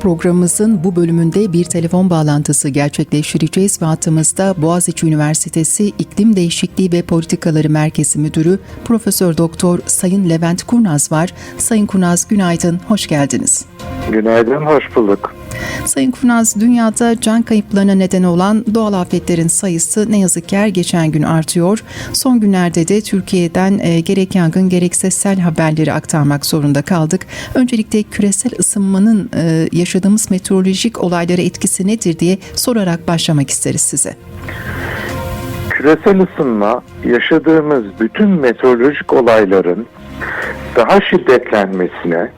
Programımızın bu bölümünde bir telefon bağlantısı gerçekleştireceğiz ve hattımızda Boğaziçi Üniversitesi İklim Değişikliği ve Politikaları Merkezi Müdürü Profesör Doktor Sayın Levent Kurnaz var. Sayın Kurnaz günaydın, hoş geldiniz. Günaydın, hoş bulduk. Sayın Kurnaz, dünyada can kayıplarına neden olan doğal afetlerin sayısı ne yazık ki her geçen gün artıyor. Son günlerde de Türkiye'den e, gerek yangın gerekse sel haberleri aktarmak zorunda kaldık. Öncelikle küresel ısınmanın e, yaşadığımız meteorolojik olaylara etkisi nedir diye sorarak başlamak isteriz size. Küresel ısınma yaşadığımız bütün meteorolojik olayların daha şiddetlenmesine,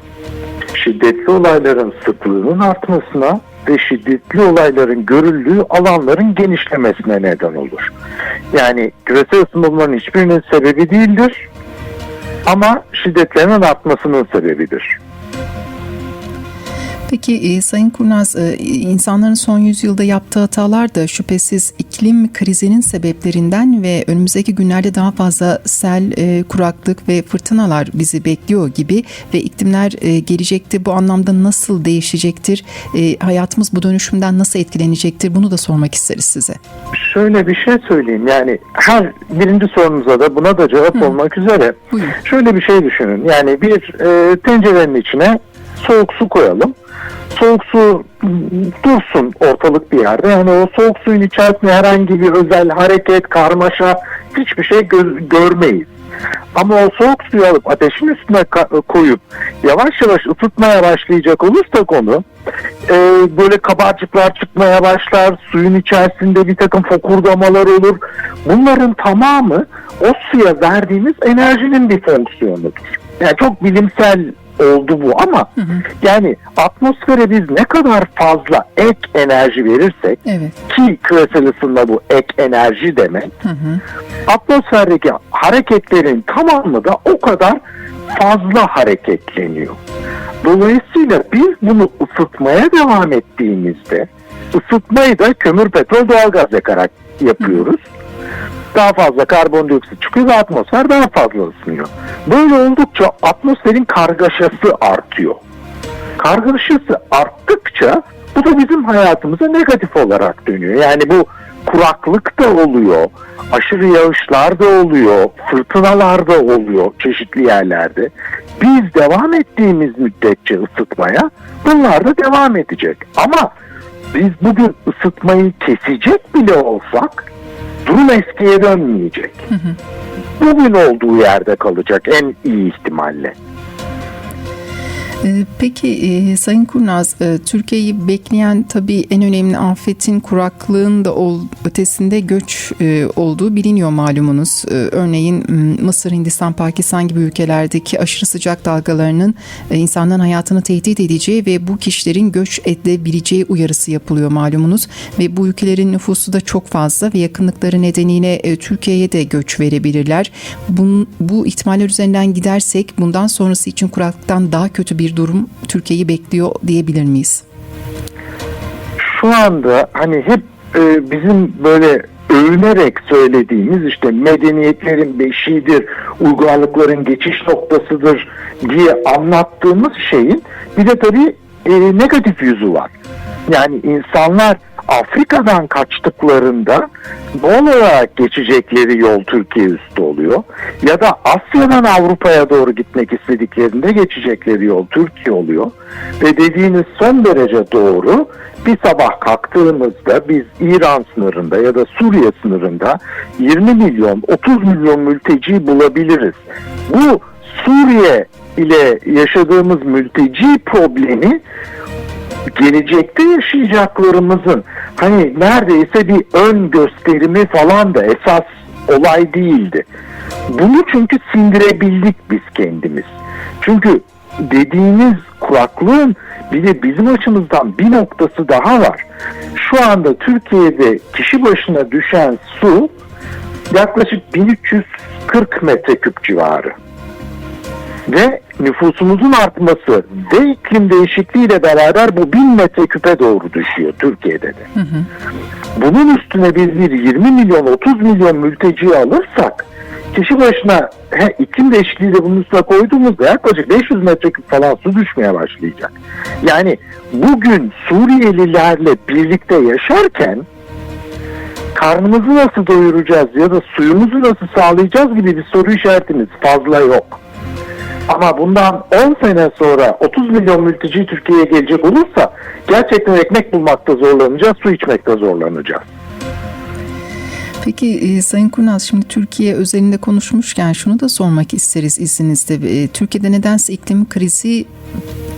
şiddetli olayların sıklığının artmasına ve şiddetli olayların görüldüğü alanların genişlemesine neden olur. Yani küresel ısınmanın hiçbirinin sebebi değildir ama şiddetlerinin artmasının sebebidir. Peki e, Sayın Kurnaz, e, insanların son yüzyılda yaptığı hatalar da şüphesiz iklim krizinin sebeplerinden ve önümüzdeki günlerde daha fazla sel, e, kuraklık ve fırtınalar bizi bekliyor gibi ve iklimler e, gelecekte bu anlamda nasıl değişecektir? E, hayatımız bu dönüşümden nasıl etkilenecektir? Bunu da sormak isteriz size. Şöyle bir şey söyleyeyim yani her birinci sorunuza da buna da cevap Hı. olmak üzere Buyurun. şöyle bir şey düşünün yani bir e, tencerenin içine soğuk su koyalım soğuk su dursun ortalık bir yerde yani o soğuk suyun içerisinde herhangi bir özel hareket karmaşa hiçbir şey gö- görmeyiz. Ama o soğuk suyu alıp ateşin üstüne koyup yavaş yavaş ısıtmaya başlayacak olursak onu e, böyle kabarcıklar çıkmaya başlar, suyun içerisinde bir takım fokurdamalar olur. Bunların tamamı o suya verdiğimiz enerjinin bir fonksiyonudur. Yani çok bilimsel oldu bu ama yani atmosfere biz ne kadar fazla ek enerji verirsek Evet. ki küresel ısınma bu ek enerji demek Hı hı. atmosferdeki hareketlerin tamamı da o kadar fazla hareketleniyor. Dolayısıyla biz bunu ısıtmaya devam ettiğimizde ısıtmayı da kömür, petrol, doğalgaz yakarak yapıyoruz. Daha fazla karbondioksit çıkıyor ve atmosfer daha fazla ısınıyor. Böyle oldukça atmosferin kargaşası artıyor. Kargaşası arttıkça bu da bizim hayatımıza negatif olarak dönüyor. Yani bu kuraklık da oluyor, aşırı yağışlar da oluyor, fırtınalar da oluyor çeşitli yerlerde. Biz devam ettiğimiz müddetçe ısıtmaya bunlar da devam edecek. Ama biz bugün ısıtmayı kesecek bile olsak durum eskiye dönmeyecek. Bugün olduğu yerde kalacak en iyi ihtimalle. Ee, Peki e, Sayın Kurnaz, e, Türkiye'yi bekleyen tabii en önemli afetin kuraklığın da ötesinde göç e, olduğu biliniyor malumunuz. Örneğin Mısır, Hindistan, Pakistan gibi ülkelerdeki aşırı sıcak dalgalarının insanların hayatını tehdit edeceği ve bu kişilerin göç edebileceği uyarısı yapılıyor malumunuz. Ve bu ülkelerin nüfusu da çok fazla ve yakınlıkları nedeniyle Türkiye'ye de göç verebilirler. Bun, bu ihtimaller üzerinden gidersek bundan sonrası için kuraklıktan daha kötü bir durum Türkiye'yi bekliyor diyebilir miyiz? şu anda hani hep e, bizim böyle övünerek söylediğimiz işte medeniyetlerin beşiğidir, uygarlıkların geçiş noktasıdır diye anlattığımız şeyin bir de tabii e, negatif yüzü var. Yani insanlar Afrika'dan kaçtıklarında doğal olarak geçecekleri yol Türkiye üstü oluyor. Ya da Asya'dan Avrupa'ya doğru gitmek istediklerinde geçecekleri yol Türkiye oluyor. Ve dediğiniz son derece doğru. Bir sabah kalktığımızda biz İran sınırında ya da Suriye sınırında 20 milyon 30 milyon mülteci bulabiliriz. Bu Suriye ile yaşadığımız mülteci problemi gelecekte yaşayacaklarımızın hani neredeyse bir ön gösterimi falan da esas olay değildi. Bunu çünkü sindirebildik biz kendimiz. Çünkü dediğiniz kuraklığın bir de bizim açımızdan bir noktası daha var. Şu anda Türkiye'de kişi başına düşen su yaklaşık 1340 metreküp civarı ve nüfusumuzun artması ve iklim değişikliğiyle beraber bu 1000 metreküpe doğru düşüyor Türkiye'de de. Bunun üstüne biz bir 20 milyon 30 milyon mülteci alırsak kişi başına he, iklim değişikliği de bunun üstüne koyduğumuzda yaklaşık 500 metreküp falan su düşmeye başlayacak. Yani bugün Suriyelilerle birlikte yaşarken karnımızı nasıl doyuracağız ya da suyumuzu nasıl sağlayacağız gibi bir soru işaretimiz fazla yok. Ama bundan 10 sene sonra 30 milyon mülteci Türkiye'ye gelecek olursa gerçekten ekmek bulmakta zorlanacağız, su içmekte zorlanacağız. Peki e, Sayın Kurnaz şimdi Türkiye özelinde konuşmuşken şunu da sormak isteriz izninizle. E, Türkiye'de nedense iklim krizi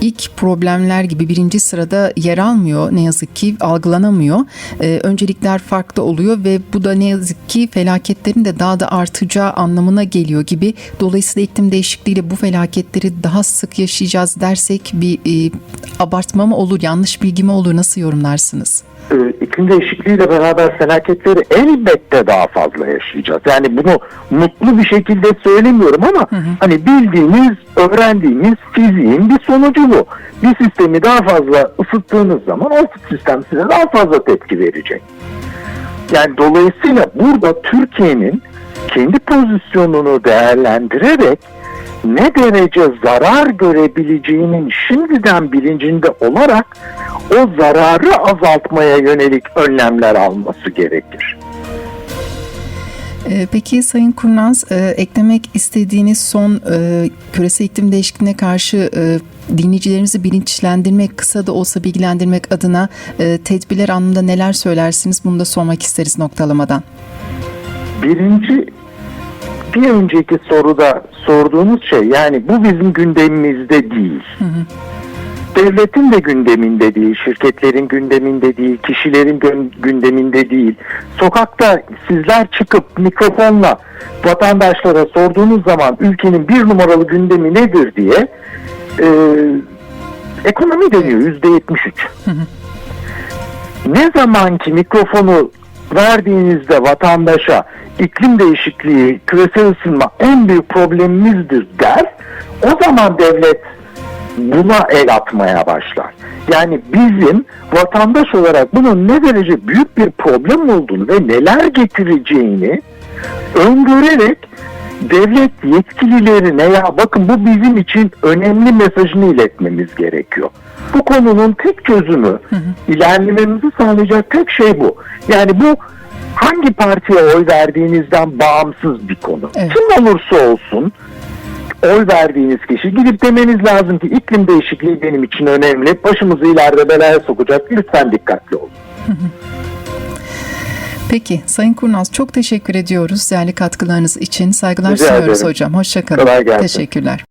ilk problemler gibi birinci sırada yer almıyor. Ne yazık ki algılanamıyor. E, öncelikler farklı oluyor ve bu da ne yazık ki felaketlerin de daha da artacağı anlamına geliyor gibi. Dolayısıyla iklim değişikliğiyle bu felaketleri daha sık yaşayacağız dersek bir e, abartma mı olur, yanlış bilgi mi olur, nasıl yorumlarsınız? E, iklim değişikliğiyle beraber felaketleri elbette daha fazla yaşayacağız. Yani bunu mutlu bir şekilde söylemiyorum ama hani bildiğimiz, öğrendiğimiz fiziğin bir sonucu bu. Bir sistemi daha fazla ısıttığınız zaman o sistem size daha fazla tepki verecek. Yani dolayısıyla burada Türkiye'nin kendi pozisyonunu değerlendirerek ne derece zarar görebileceğinin şimdiden bilincinde olarak o zararı azaltmaya yönelik önlemler alması gerekir. Ee, Peki Sayın Kurnaz, e, eklemek istediğiniz son e, küresel iklim değişikliğine karşı e, dinleyicilerimizi bilinçlendirmek, kısa da olsa bilgilendirmek adına tedbirler anlamında neler söylersiniz? Bunu da sormak isteriz noktalamadan. Birinci, bir önceki soruda sorduğunuz şey yani bu bizim gündemimizde değil. Devletin de gündeminde değil, şirketlerin gündeminde değil, kişilerin gündeminde değil. Sokakta sizler çıkıp mikrofonla vatandaşlara sorduğunuz zaman ülkenin bir numaralı gündemi nedir diye e, ekonomi deniyor yüzde yetmiş üç. Ne zaman ki mikrofonu verdiğinizde vatandaşa iklim değişikliği, küresel ısınma en büyük problemimizdir der, o zaman devlet buna el atmaya başlar. Yani bizim vatandaş olarak bunun ne derece büyük bir problem olduğunu ve neler getireceğini öngörerek devlet yetkililerine ya bakın bu bizim için önemli mesajını iletmemiz gerekiyor. Bu konunun tek çözümü, ilerlememizi sağlayacak tek şey bu. Yani bu hangi partiye oy verdiğinizden bağımsız bir konu. Evet. Kim olursa olsun oy verdiğiniz kişi gidip demeniz lazım ki iklim değişikliği benim için önemli. Başımızı ileride belaya sokacak. Lütfen dikkatli olun. Peki Sayın Kurnaz çok teşekkür ediyoruz değerli katkılarınız için. Saygılar Rica sunuyoruz ederim. hocam. Hoşçakalın. Teşekkürler.